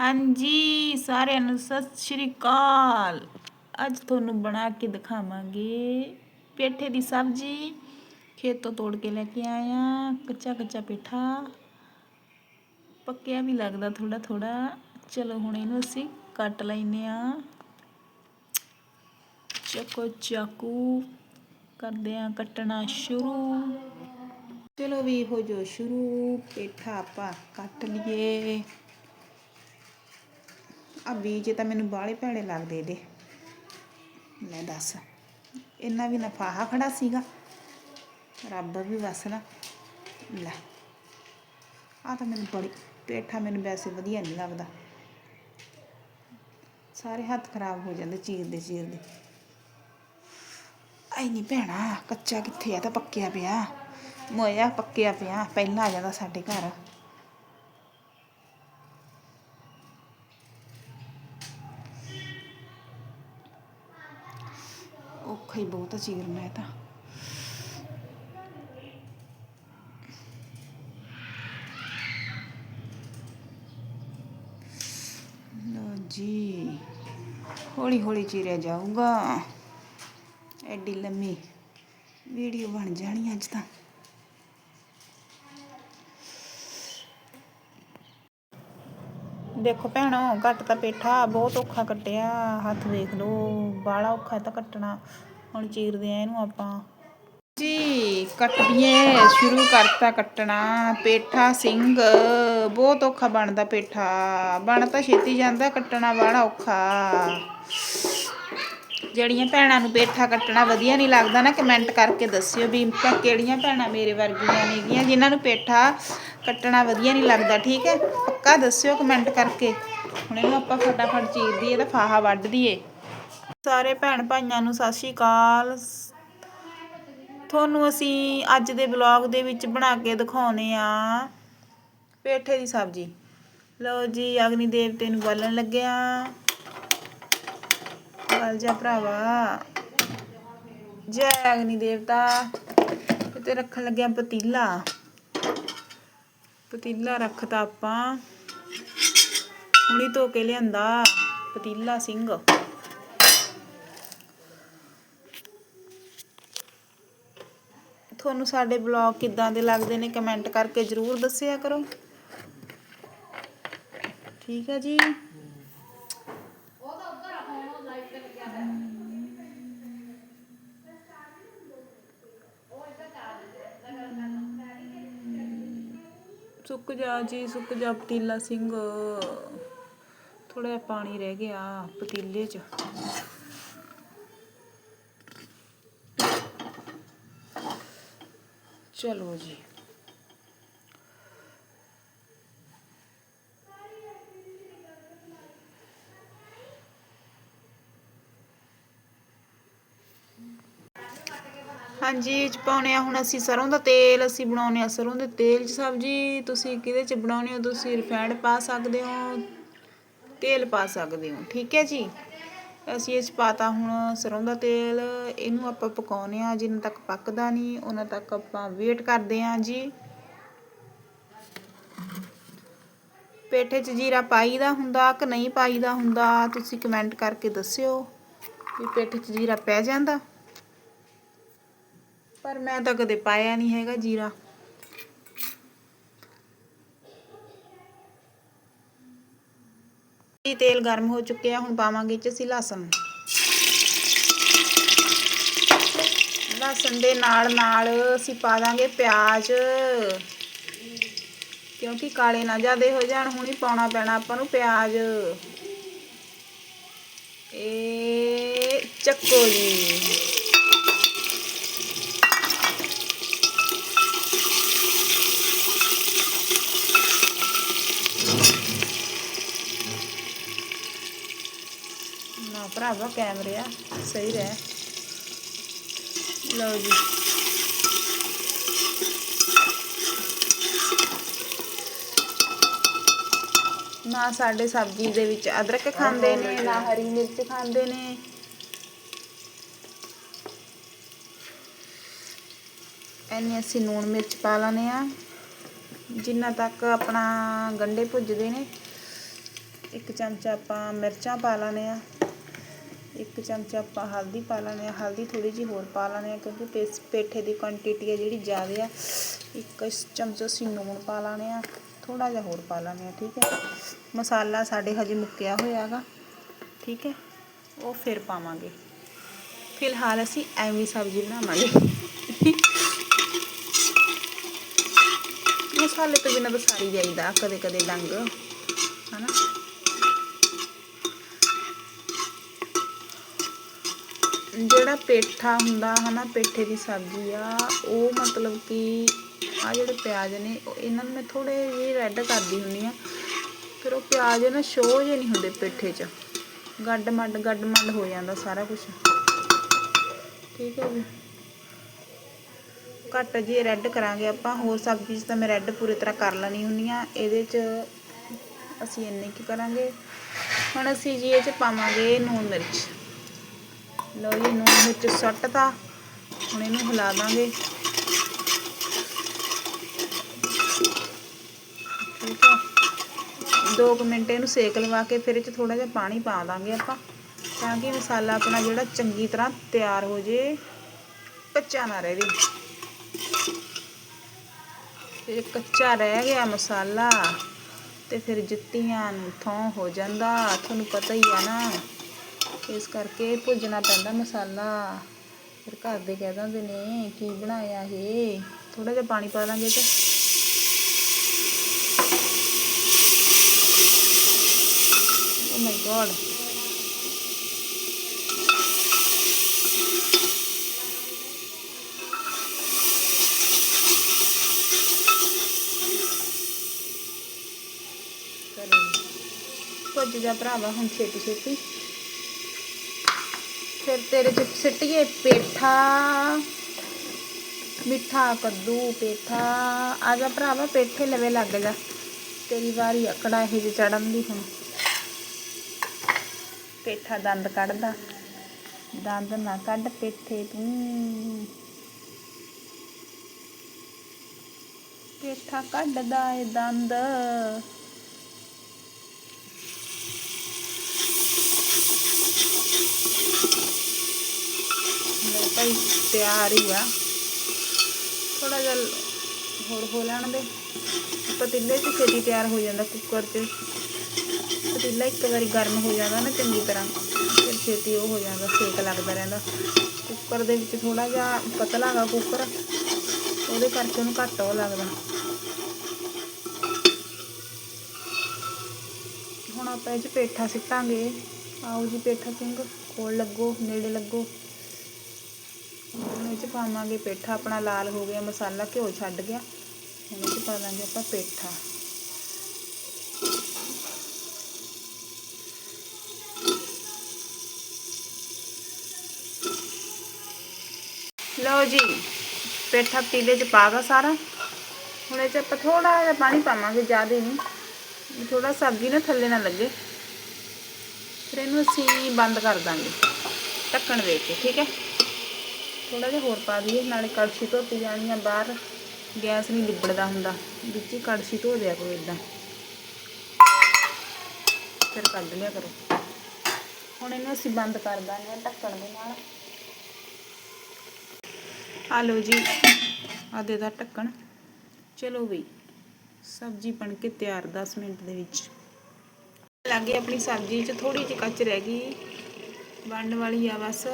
ਹਾਂਜੀ, ਸਾਰਿਆਂ ਨੂੰ ਸਤਿ ਸ਼੍ਰੀ ਅਕਾਲ। ਅੱਜ ਤੁਹਾਨੂੰ ਬਣਾ ਕੇ ਦਿਖਾਵਾਂਗੇ ਪੇਠੇ ਦੀ ਸਬਜ਼ੀ। ਖੇਤੋਂ ਤੋੜ ਕੇ ਲੈ ਕੇ ਆਇਆ ਕੱਚਾ ਕੱਚਾ ਪੇਠਾ। ਪੱਕਿਆ ਵੀ ਲੱਗਦਾ ਥੋੜਾ ਥੋੜਾ ਚਲੋ ਹੁਣ ਇਹਨੂੰ ਅਸੀਂ ਕੱਟ ਲੈਨੇ ਆ ਚੱਕੋ ਚਾਕੂ, ਕਰਦੇ ਆ ਕੱਟਣਾ ਸ਼ੁਰੂ। ਚਲੋ ਵੀ ਹੋ ਜੋ ਸ਼ੁਰੂ। ਪੇਠਾ ਆਪਾਂ ਕੱਟ ਲਈਏ। ਆ ਬੀਜ ਤਾਂ ਮੈਨੂੰ ਬਾਹਲੇ ਭੈੜੇ ਲੱਗਦੇ ਇਹਦੇ। ਲੈ ਦੱਸ, ਇੰਨਾ ਵੀ ਨਫਾਹਾ ਖੜਾ ਸੀਗਾ। ਰੱਬ ਵੀ ਵਸਣਾ ਲੈ ਆ ਤਾਂ ਮੈਨੂੰ ਬੜੀ, ਪੇਠਾ ਮੈਨੂੰ ਵੈਸੇ ਵਧੀਆ ਨਹੀਂ ਲੱਗਦਾ। ਸਾਰੇ ਹੱਥ ਖਰਾਬ ਹੋ ਜਾਂਦੇ ਚੀਰਦੇ ਚੀਰਦੇ। ਆਈ ਨਹੀਂ ਭੈਣਾ, ਕੱਚਾ ਕਿੱਥੇ ਆ? ਤਾਂ ਪੱਕਿਆ ਪਿਆ। ਮੋਇਆ ਪੱਕਿਆ ਪਿਆ, ਪਹਿਲਾਂ ਆ ਜਾਂਦਾ ਸਾਡੇ ਘਰ। ਔਖਾ ਹੀ ਬਹੁਤ ਚੀਰਨਾ ਇਹ ਤਾਂ। ਲਓ ਜੀ ਹੌਲੀ ਹੌਲੀ ਚੀਰਿਆ ਜਾਊਗਾ। ਐਡੀ ਲੰਮੀ ਵੀਡੀਓ ਬਣ ਜਾਣੀ ਅੱਜ ਤਾਂ। ਦੇਖੋ ਭੈਣੋ, ਘੱਟ ਤਾਂ ਪੇਠਾ ਬਹੁਤ ਔਖਾ ਕੱਟਿਆ। ਹੱਥ ਵੇਖ ਲਓ ਬਾਲਾ ਔਖਾ ਤਾਂ ਕੱਟਣਾ। ਹੁਣ ਚੀਰਦੇ ਆ ਇਹਨੂੰ ਆਪਾਂ। ਜੀ ਕੱਟਦੀਏ ਸ਼ੁਰੂ ਕਰਤਾ ਕੱਟਣਾ, ਪੇਠਾ ਸਿੰਘ ਬਹੁਤ ਔਖਾ ਬਣਦਾ ਪੇਠਾ। ਬਣ ਤਾਂ ਛੇਤੀ ਜਾਂਦਾ, ਕੱਟਣਾ ਬਾਲਾ ਔਖਾ। ਜਿਹੜੀਆਂ ਭੈਣਾਂ ਨੂੰ ਪੇਠਾ ਕੱਟਣਾ ਵਧੀਆ ਨਹੀਂ ਲੱਗਦਾ ਨਾ, ਕਮੈਂਟ ਕਰਕੇ ਦੱਸਿਓ ਵੀ ਤਾਂ ਕਿਹੜੀਆਂ ਭੈਣਾਂ ਮੇਰੇ ਵਰਗੀਆਂ ਨੇਗੀਆਂ ਜਿਨ੍ਹਾਂ ਨੂੰ ਪੇਠਾ ਕੱਟਣਾ ਵਧੀਆ ਨਹੀਂ ਲੱਗਦਾ, ਠੀਕ ਹੈ? ਪੱਕਾ ਦੱਸਿਓ ਕਮੈਂਟ ਕਰਕੇ। ਹੁਣ ਇਹਨੂੰ ਆਪਾਂ ਫਟਾਫਟ ਚੀਰ ਦਈਏ ਤਾਂ ਫਾਹਾ ਵੱਢ ਦਈਏ। ਸਾਰੇ ਭੈਣ ਭਾਈਆਂ ਨੂੰ ਸਤਿ ਸ਼੍ਰੀ ਅਕਾਲ। ਤੁਹਾਨੂੰ ਅਸੀਂ ਅੱਜ ਦੇ ਵਲੌਗ ਦੇ ਵਿੱਚ ਬਣਾ ਕੇ ਦਿਖਾਉਨੇ ਆ ਪੇਠੇ ਦੀ ਸਬਜ਼ੀ। ਲਓ ਜੀ, ਅਗਨੀ ਦੇਵਤੇ ਨੂੰ ਬਾਲਣ ਲੱਗਿਆ ਬਲ ਜਾ ਭਰਾਵਾ। ਜੈ ਅਗਨੀ ਦੇਵਤਾ। ਤੇ ਰੱਖਣ ਲੱਗਿਆ ਪਤੀਲਾ। ਪਤੀਲਾ ਰੱਖਤਾ ਆਪਾਂ। ਹੁਣੀ ਧੋ ਕੇ ਲਿਆਂਦਾ ਪਤੀਲਾ ਸਿੰਘ। ਤੁਹਾਨੂੰ ਸਾਡੇ ਬਲੌਗ ਕਿੱਦਾਂ ਦੇ ਲੱਗਦੇ ਨੇ ਕਮੈਂਟ ਕਰਕੇ ਜਰੂਰ ਦੱਸਿਆ ਕਰੋ। ਠੀਕ ਹੈ ਜੀ? ਸੁੱਕ ਜਾ ਜੀ, ਸੁੱਕ ਜਾ ਪਤੀਲਾ ਸਿੰਘ। ਥੋੜਾ ਜਿਹਾ ਪਾਣੀ ਰਹਿ ਗਿਆ ਪਤੀਲੇ 'ਚ। ਚਲੋ ਜੀ। ਹਾਂਜੀ 'ਚ ਪਾਉਣੇ ਆ ਹੁਣ ਅਸੀਂ ਸਰੋਂ ਦਾ ਤੇਲ, ਅਸੀਂ ਬਣਾਉਨੇ ਆ ਸਰੋਂ ਦੇ ਤੇਲ 'ਚ। ਸਬਜ਼ੀ, ਤੁਸੀਂ ਕਿਹਦੇ 'ਚ ਬਣਾਉਣੀ ਹੋ? ਤੁਸੀਂ ਰਿਫਾਈਂਡ ਪਾ ਸਕਦੇ ਹੋ, ਤੇਲ ਪਾ ਸਕਦੇ ਹੋ। ਠੀਕ ਹੈ ਜੀ? ਅਸੀਂ ਇਸ ਪਾਤਾ ਹੁਣ ਸਰੋਂ ਦਾ ਤੇਲ। ਇਹਨੂੰ ਆਪਾਂ ਪਕਾਉਨੇ ਆ, ਜਿੰਨਾ ਤੱਕ ਪੱਕਦਾ ਨਹੀਂ ਉਹਨਾਂ ਤੱਕ ਆਪਾਂ ਵੇਟ ਕਰਦੇ ਆ ਜੀ। ਪੇਠੇ 'ਚ ਜੀਰਾ ਪਾਈਦਾ ਹੁੰਦਾ ਕਿ ਨਹੀਂ ਪਾਈਦਾ ਹੁੰਦਾ, ਤੁਸੀਂ ਕਮੈਂਟ ਕਰਕੇ ਦੱਸਿਓ ਵੀ ਪੇਠੇ 'ਚ ਜੀਰਾ ਪੈ ਜਾਂਦਾ। ਪਰ ਮੈਂ ਤਾਂ ਕਦੇ ਪਾਇਆ ਨਹੀਂ ਹੈਗਾ ਜੀਰਾ। ਇਹ ਤੇਲ ਗਰਮ ਹੋ ਚੁੱਕਿਆ, ਹੁਣ ਪਾਵਾਂਗੇ ਚ ਅਸੀਂ ਲਸਣ। ਲਸਣ ਦੇ ਨਾਲ ਨਾਲ ਅਸੀਂ ਪਾ ਦਾਂਗੇ ਪਿਆਜ਼। ਕਿਉਂਕਿ ਕਾਲੇ ਨਾ ਜਿਆਦੇ ਹੋ ਜਾਣ, ਹੁਣੀ ਪਾਉਣਾ ਪੈਣਾ ਆਪਾਂ ਨੂੰ ਪਿਆਜ਼। ਇਹ ਚੱਕੋ ਜੀ। ਨਾ ਭਰਾਵਾ ਕੈਮਰੇ ਆ ਸਹੀ ਰਹਿ। ਲਓ ਜੀ। ਨਾ ਸਾਡੇ ਸਬਜ਼ੀ ਦੇ ਵਿੱਚ ਅਦਰਕ ਖਾਂਦੇ ਨੇ ਨਾ ਹਰੀ ਮਿਰਚ ਖਾਂਦੇ ਨੇ। ਐਨੇ ਅਸੀਂ ਨੂਣ ਮਿਰਚ ਪਾ ਲਾਨੇ ਆ ਜਿੰਨਾ ਤੱਕ ਆਪਣਾ ਗੰਡੇ ਭੁੱਜਦੇ ਨੇ। ਇੱਕ ਚਮਚਾ ਆਪਾਂ ਮਿਰਚਾਂ ਪਾ ਲਾਣੇ ਆ। ਇੱਕ ਚਮਚਾ ਆਪਾਂ ਹਲਦੀ ਪਾ ਲੈਣੇ ਆ ਹਲਦੀ ਥੋੜੀ ਜਿਹੀ ਹੋਰ ਪਾ ਲੈਣੇ ਆ ਕਿਉਂਕਿ ਪੇਸ- ਪੇਠੇ ਦੀ ਕੁਆਂਟੀਟੀ ਹੈ ਜਿਹੜੀ ਜ਼ਿਆਦਾ ਆ। ਇੱਕ ਚਮਚਾ ਅਸੀਂ ਨੂਣ ਪਾ ਲਾਣੇ ਆ ਥੋੜਾ ਜਿਹਾ ਹੋਰ ਪਾ ਲੈਣੇ ਆ ਠੀਕ ਹੈ। ਮਸਾਲਾ ਸਾਡੇ ਹਜੇ ਮੁੱਕਿਆ ਹੋਇਆਗਾ, ਠੀਕ ਹੈ। ਉਹ ਫਿਰ ਪਾਵਾਂਗੇ। ਫਿਲਹਾਲ ਅਸੀਂ ਐਵੇਂ ਸਬਜ਼ੀ ਬਣਾਵਾਂਗੇ। ਮਸਾਲੇ ਤੋਂ ਬਿਨਾਂ ਤਾਂ ਜਾਈਦਾ ਕਦੇ ਕਦੇ ਡੰਗ, ਹਨਾ। ਜਿਹੜਾ ਪੇਠਾ ਹੁੰਦਾ ਹਨਾ, ਪੇਠੇ ਦੀ ਸਬਜ਼ੀ ਆ, ਉਹ ਮਤਲਬ ਕਿ ਆ ਜਿਹੜੇ ਪਿਆਜ਼ ਨੇ ਇਹਨਾਂ ਨੂੰ ਮੈਂ ਥੋੜੇ ਜਿਹੇ ਰੈੱਡ ਕਰਦੀ ਹੁੰਨੀ ਆ ਫਿਰ ਉਹ ਪਿਆਜ਼ ਨਾ ਸ਼ੋਅ ਜਿਹੇ ਨਹੀਂ ਹੁੰਦੇ ਪੇਠੇ 'ਚ। ਗੱਡ ਮੱਡ ਗੱਡ ਮੱਡ ਹੋ ਜਾਂਦਾ ਸਾਰਾ ਕੁਝ ਠੀਕ ਹੈ ਜੀ। ਘੱਟ ਜੀ ਰੈੱਡ ਕਰਾਂਗੇ ਆਪਾਂ, ਹੋਰ ਸਬਜ਼ੀ 'ਚ ਤਾਂ ਮੈਂ ਰੈੱਡ ਪੂਰੀ ਤਰ੍ਹਾਂ ਕਰ ਲੈਣੀ ਹੁੰਨੀ ਆ ਇਹਦੇ 'ਚ ਅਸੀਂ ਇੰਨੇ ਕੀ ਕਰਾਂਗੇ? ਹੁਣ ਅਸੀਂ ਜੀ ਇਹ 'ਚ ਪਾਵਾਂਗੇ ਨੂਣ ਮਿਰਚ। ਲਓ ਜੀ, ਨੂਣ ਮਿਰਚ ਸੁੱਟਤਾ। ਹੁਣ ਇਹਨੂੰ ਹਿਲਾ ਦਾਂਗੇ। ਠੀਕ ਹੈ ਦੋ ਕੁ ਮਿੰਟ ਇਹਨੂੰ ਸੇਕ ਲਵਾ ਕੇ ਫਿਰ ਇਹ 'ਚ ਥੋੜਾ ਜਿਹਾ ਪਾਣੀ ਪਾ ਦਾਂਗੇ ਆਪਾਂ, ਤਾਂ ਕਿ ਮਸਾਲਾ ਆਪਣਾ ਜਿਹੜਾ ਚੰਗੀ ਤਰ੍ਹਾਂ ਤਿਆਰ ਹੋ ਜੇ, ਕੱਚਾ ਨਾ ਰਹੇ ਜੇ। ਕੱਚਾ ਰਹਿ ਗਿਆ ਮਸਾਲਾ, ਤੇ ਫਿਰ ਜੁੱਤੀਆਂ ਨੂੰ ਥੋਂ ਹੋ ਜਾਂਦਾ, ਤੁਹਾਨੂੰ ਪਤਾ ਹੀ ਆ ਨਾ। ਇਸ ਕਰਕੇ ਭੁੱਜਣਾ ਪੈਂਦਾ ਮਸਾਲਾ। ਫਿਰ ਘਰ ਦੇ ਕਹਿ ਦਿੰਦੇ ਨੇ, ਕੀ ਬਣਾਇਆ ਇਹ? ਥੋੜਾ ਜਿਹਾ ਪਾਣੀ ਪਾ ਦਾਂਗੇ ਤੇ। ਓ ਮਾਈ ਗॉड ਭੁੱਜ ਜਾ ਭਰਾਵਾ ਹੁਣ ਛੇਤੀ ਛੇਤੀ ਫਿਰ ਤੇਰੇ ਚ ਸਿੱਟੀਏ ਪੇਠਾ। ਮਿੱਠਾ ਕੱਦੂ, ਪੇਠਾ। ਆ ਜਾ ਭਰਾਵਾ, ਪੇਠੇ ਲਵੇ ਲੱਗ ਜਾ। ਤੇਰੀ ਵਾਰੀ ਆ ਇਹ 'ਚ ਚੜਨ ਦੀ ਹੁਣ। ਪੇਠਾ ਦੰਦ ਕੱਢਦਾ। ਦੰਦ ਨਾ ਕੱਢ ਪੇਠੇ ਤੂੰ। ਪੇਠਾ ਕੱਢਦਾ ਏ ਦੰਦ। ਲੈ ਤਿਆਰ ਹੀ ਆ। ਥੋੜਾ ਜਿਹਾ ਹੋਰ ਹੋ ਲੈਣ ਦੇ। ਪਤੀਲੇ 'ਚ ਛੇਤੀ ਤਿਆਰ ਹੋ ਜਾਂਦਾ ਕੁੱਕਰ 'ਚ। ਪਤੀਲਾ ਇੱਕ ਵਾਰੀ ਗਰਮ ਹੋ ਜਾਂਦਾ ਨਾ ਚੰਗੀ ਤਰ੍ਹਾਂ, ਫਿਰ ਛੇਤੀ ਉਹ ਹੋ ਜਾਂਦਾ, ਸੇਕ ਲੱਗਦਾ ਰਹਿੰਦਾ। ਕੁੱਕਰ ਦੇ ਵਿੱਚ ਥੋੜਾ ਜਿਹਾ ਪਤਲਾ ਹੈਗਾ ਕੁੱਕਰ, ਉਹਦੇ ਕਰਕੇ ਉਹਨੂੰ ਘੱਟ ਉਹ ਲੱਗਦਾ। ਹੁਣ ਆਪਾਂ ਇਹ 'ਚ ਪੇਠਾ ਸਿੱਟਾਂਗੇ। ਆਓ ਜੀ, ਪੇਠਾ ਸਿੰਘ ਕੋਲ ਲੱਗੋ, ਨੇੜੇ ਲੱਗੋ। ਹੁਣ ਇਹ 'ਚ ਪਾਵਾਂਗੇ ਪੇਠਾ, ਆਪਣਾ ਲਾਲ ਹੋ ਗਿਆ, ਮਸਾਲਾ ਘਿਓ ਛੱਡ ਗਿਆ। ਹੁਣ ਇਹ 'ਚ ਪਾ ਦਾਂਗੇ ਆਪਾਂ ਪੇਠਾ। ਲਓ ਜੀ, ਪੇਠਾ ਪੀਲੇ 'ਚ ਪਾ ਗਾ ਸਾਰਾ। ਹੁਣ ਇਹ 'ਚ ਆਪਾਂ ਥੋੜਾ ਜਿਹਾ ਪਾਣੀ ਪਾਵਾਂਗੇ ਜ਼ਿਆਦਾ ਨਹੀਂ। ਥੋੜਾ ਸਬਜ਼ੀ ਨਾ, ਥੱਲੇ ਨਾ ਲੱਗੇ। ਫਿਰ ਇਹਨੂੰ ਅਸੀਂ ਬੰਦ ਕਰ ਦਾਂਗੇ, ਢੱਕਣ ਦੇ ਕੇ, ਠੀਕ ਹੈ? ਥੋੜਾ ਜਿਹਾ ਹੋਰ ਪਾ ਦਈਏ, ਨਾਲੇ ਕੜਛੀ ਧੋਤੀ ਜਾਣੀ ਆ, ਬਾਹਰ ਗੈਸ ਨਹੀਂ ਲਿਬੜਦਾ ਹੁੰਦਾ, ਵਿੱਚ ਹੀ ਕੜਛੀ ਧੋ ਦਿਆ ਕਰੋ ਇਦਾਂ ਫਿਰ ਕੱਢ ਲਿਆ ਕਰੋ। ਹੁਣ ਇਹਨੂੰ ਅਸੀਂ ਬੰਦ ਕਰ ਦਾਂਗੇ ਢੱਕਣ ਦੇ ਨਾਲ। ਆ ਲਓ ਜੀ ਆ ਦੇ ਦਾ ਢੱਕਣ। ਚਲੋ ਬਈ ਸਬਜ਼ੀ ਬਣ ਕੇ ਤਿਆਰ 10 ਮਿੰਟ ਦੇ ਵਿੱਚ। ਲੱਗੇ ਆਪਣੀ ਸਬਜ਼ੀ 'ਚ ਥੋੜੀ ਜਿਹੀ ਕੱਚ ਰਹਿ ਗਈ। ਬਣਨ ਵਾਲੀ ਆ ਬਸ।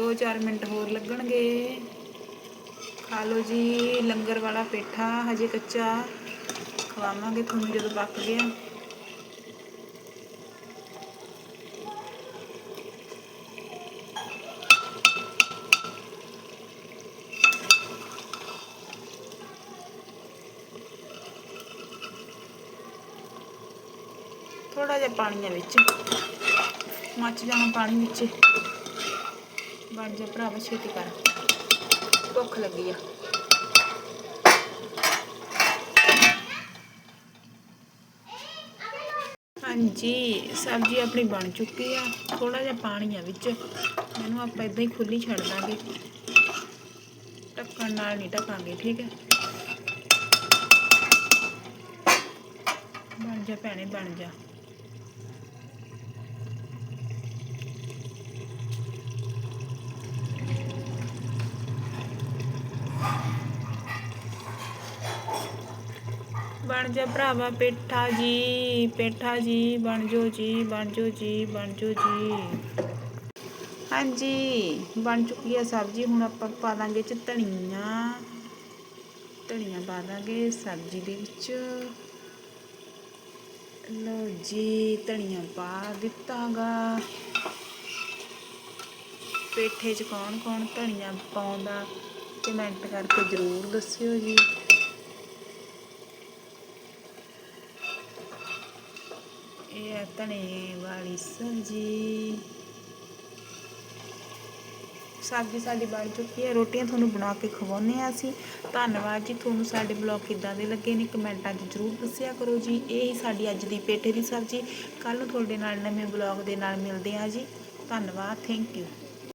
2-4 ਮਿੰਟ ਹੋਰ ਲੱਗਣਗੇ। ਖਾ ਲਓ ਜੀ, ਲੰਗਰ ਵਾਲਾ ਪੇਠਾ, ਹਜੇ ਕੱਚਾ। ਖਵਾਵਾਂਗੇ ਤੁਹਾਨੂੰ ਜਦੋਂ ਪੱਕ ਗਿਆ। ਥੋੜਾ ਜਿਹਾ ਪਾਣੀ ਆ ਵਿੱਚ। ਮੱਚ ਜਾਣਾ ਪਾਣੀ ਵਿੱਚ। ਬਣ ਜਾ ਭਰਾਵਾ ਛੇਤੀ ਕਰ। ਭੁੱਖ ਲੱਗੀ ਆ। ਹਾਂਜੀ, ਸਬਜ਼ੀ ਆਪਣੀ ਬਣ ਚੁੱਕੀ ਆ। ਥੋੜਾ ਜਿਹਾ ਪਾਣੀ ਆ ਵਿੱਚ। ਮੈਨੂੰ ਆਪਾਂ ਇਦਾਂ ਹੀ ਖੁੱਲੀ ਛੱਡ ਦਾਂਗੇ। ਢੱਕਣ ਨਾਲ ਨਹੀਂ ਢਕਾਂਗੇ, ਠੀਕ ਹੈ ਬਣ ਬਣ ਜਾ ਭੈਣੇ, ਬਣ ਜਾ। ਬਣ ਜਾ ਭਰਾਵਾ ਪੇਠਾ ਜੀ ਪੇਠਾ ਜੀ, ਬਣ ਜੋ ਜੀ, ਬਣ ਜੋ ਜੀ, ਬਣ ਜੋ ਜੀ। ਹਾਂਜੀ, ਬਣ ਚੁੱਕੀ ਹੈ ਸਬਜ਼ੀ, ਹੁਣ ਆਪਾਂ ਪਾ ਦਾਂਗੇ ਚ ਧਨੀਆ। ਧਨੀਆ ਪਾ ਦਾਂਗੇ ਸਬਜ਼ੀ ਦੇ ਵਿੱਚ। ਲਓ ਜੀ, ਧਨੀਆ ਪਾ ਦਿੱਤਾਗਾ ਪੇਠੇ 'ਚ ਕੌਣ ਕੌਣ ਧਨੀਆ ਪਾਉਂਦਾ, ਕਮੈਂਟ ਕਰਕੇ ਜ਼ਰੂਰ ਦੱਸਿਓ ਜੀ। ਇਹ ਹੈ ਧਨੇ ਵਾਲੀ ਸਬਜ਼ੀ। ਸਬਜ਼ੀ ਸਾਡੀ ਬਣ ਚੁੱਕੀ ਹੈ। ਰੋਟੀਆਂ ਤੁਹਾਨੂੰ ਬਣਾ ਕੇ ਖਵਾਉਂਦੇ ਆ ਅਸੀਂ। ਧੰਨਵਾਦ ਜੀ। ਤੁਹਾਨੂੰ ਸਾਡੇ ਬਲੌਗ ਕਿੱਦਾਂ ਦੇ ਲੱਗੇ ਨੇ ਕਮੈਂਟਾਂ 'ਚ ਜ਼ਰੂਰ ਦੱਸਿਆ ਕਰੋ ਜੀ। ਇਹ ਹੀ ਸਾਡੀ ਅੱਜ ਦੀ ਪੇਠੇ ਦੀ ਸਬਜ਼ੀ। ਕੱਲ ਨੂੰ ਤੁਹਾਡੇ ਨਾਲ ਨਵੇਂ ਬਲੌਗ ਦੇ ਨਾਲ ਮਿਲਦੇ ਆ ਜੀ। ਧੰਨਵਾਦ। Thank you